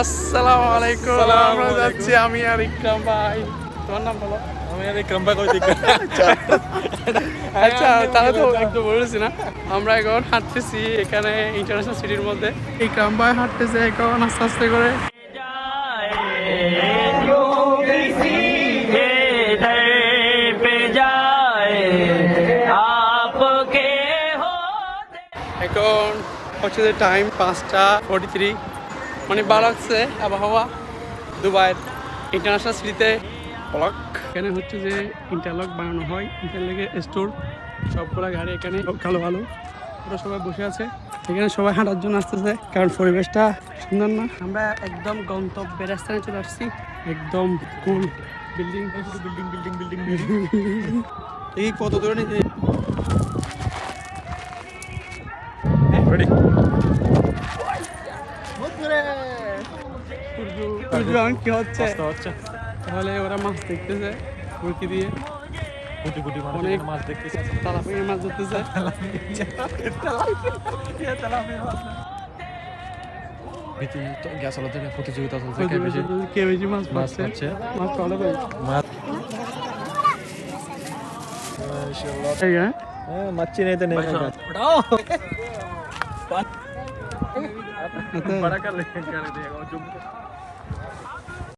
আসসালামু আলাইকুম। আমরা যাচ্ছি আমি আর ইকরাম ভাই। তোমার নাম বলো। আমি আর ইকরাম ভাই কই আচ্ছা। তাহলে তো একদম বলেছি না? আমরা এখন হাঁটতেছি এখানে ইন্টারন্যাশনাল সিটির মধ্যে। ইকরাম ভাই হাঁটতেছে এখন আস্তে আস্তে করে। এখন হচ্ছে টাইম পাঁচটা ফোর্টি থ্রি মানে ভালো লাগছে আবহাওয়া দুবাইয়ের ইন্টারন্যাশনাল সিটিতে ব্লক এখানে হচ্ছে যে ইন্টারলক বানানো হয় ইন্টারলকে স্টোর সবগুলো গাড়ি এখানে ভালো ভালো ওরা সবাই বসে আছে। এখানে সবাই হাঁটার জন্য আসতেছে কারণ পরিবেশটা সুন্দর না। আমরা একদম গন্তব্যের রাস্তায় চলে আসছি একদম cool building building building building building এই কত দূরে নিয়ে রেডি সূর্য কি হচ্ছে কষ্ট হচ্ছে তাহলে ওরা মাছ দেখতেছে মুরগি দিয়ে গুটি গুটি মানুষ অনেক- এখানে মাছ দেখতেছে তালাপিয়া মাছ ধরতেছে ভিতরে তো গ্যাস আলাদা প্রতিযোগিতা চলছে কে বেশি কে বেশি মাছ মাছ পাচ্ছে পাচ্ছে মাছ পাওয়া কই মাছ এই হ্যাঁ হ্যাঁ মাছ চিনে তো নেই আচ্ছা। बड़ा कर लेंगे कर देगा जो